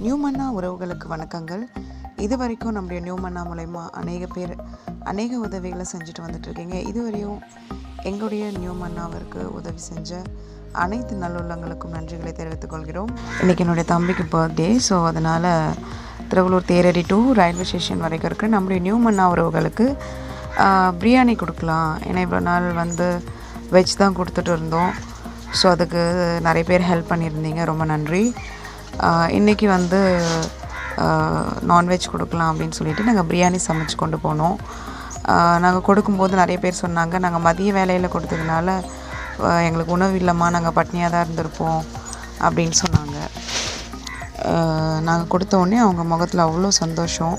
நியூமன்னா உறவுகளுக்கு வணக்கங்கள். இது வரைக்கும் நம்முடைய நியூமன்னா மூலயமா அநேக பேர் அநேக உதவிகளை செஞ்சுட்டு வந்துட்டுருக்கீங்க இதுவரையும் எங்களுடைய நியூமன்னாவிற்கு உதவி செஞ்ச அனைத்து நல்லுள்ளங்களுக்கும் நன்றிகளை தெரிவித்துக் கொள்கிறோம். இன்றைக்கி என்னுடைய தம்பிக்கு பர்த்டே ஸோ அதனால் Thiruvallur Theradi to railway station வரைக்கும் இருக்கிற நம்முடைய நியூமன்னா உறவுகளுக்கு பிரியாணி கொடுக்கலாம். ஏன்னா இவ்வளோ நாள் வந்து வெஜ் தான் கொடுத்துட்டு இருந்தோம். ஸோ அதுக்கு நிறைய பேர் ஹெல்ப் பண்ணியிருந்தீங்க. ரொம்ப நன்றி. இன்றைக்கி இன்னைக்கு வந்து நான்வெஜ் கொடுக்கலாம் அப்படின்னு சொல்லிட்டு நாங்கள் பிரியாணி சமைச்சு கொண்டு போனோம். நாங்கள் கொடுக்கும்போது நிறைய பேர் சொன்னாங்க நாங்கள் மதிய வேலையில் கொடுத்ததுனால எங்களுக்கு உணவு இல்லைம்மா நாங்கள் பட்னியாக தான் இருந்திருப்போம் அப்படின்னு சொன்னாங்க. நாங்கள் கொடுத்த உடனே அவங்க முகத்தில் அவ்வளோ சந்தோஷம்.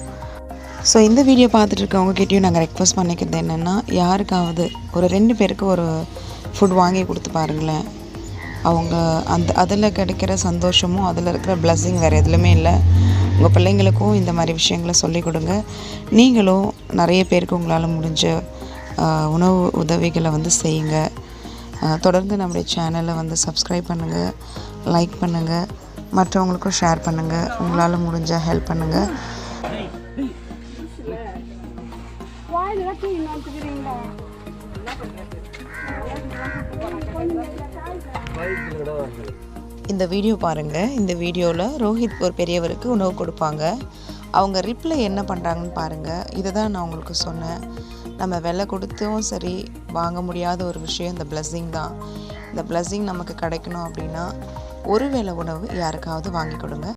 ஸோ இந்த வீடியோ பார்த்துட்டு இருக்கவங்க கிட்டேயும் நாங்கள் ரெக்வஸ்ட் பண்ணிக்கிறது என்னென்னா யாருக்காவது ஒரு ரெண்டு பேருக்கு ஒரு ஃபுட் வாங்கி கொடுத்து பாருங்களேன். அவங்க அந்த அதில் கிடைக்கிற சந்தோஷமும் அதில் இருக்கிற பிளஸ்ஸிங் வேறு எதுலையுமே இல்லை. உங்கள் பிள்ளைங்களுக்கும் இந்த மாதிரி விஷயங்களை சொல்லிக் கொடுங்க. நீங்களும் நிறைய பேருக்கு உங்களால் முடிஞ்ச உணவு உதவிகளை வந்து செய்யுங்க. தொடர்ந்து நம்முடைய சேனலை வந்து சப்ஸ்கிரைப் பண்ணுங்கள் லைக் பண்ணுங்கள் மற்றவங்களுக்கும் ஷேர் பண்ணுங்கள் உங்களால் முடிஞ்ச ஹெல்ப் பண்ணுங்கள் வாயில இந்த வீடியோ பாருங்கள் இந்த வீடியோவில் ரோஹித் ஒரு பெரியவருக்கு உணவு கொடுப்பாங்க. அவங்க ரிப்ளை என்ன பண்ணுறாங்கன்னு பாருங்கள் இதை தான் நான் உங்களுக்கு சொன்னேன். நம்ம விலை கொடுத்தும் சரி வாங்க முடியாத ஒரு விஷயம் இந்த பிளஸ்ஸிங் தான். இந்த பிளஸ்ஸிங் நமக்கு கிடைக்கணும் அப்படின்னா ஒரு வேளை உணவு யாருக்காவது வாங்கி கொடுங்க.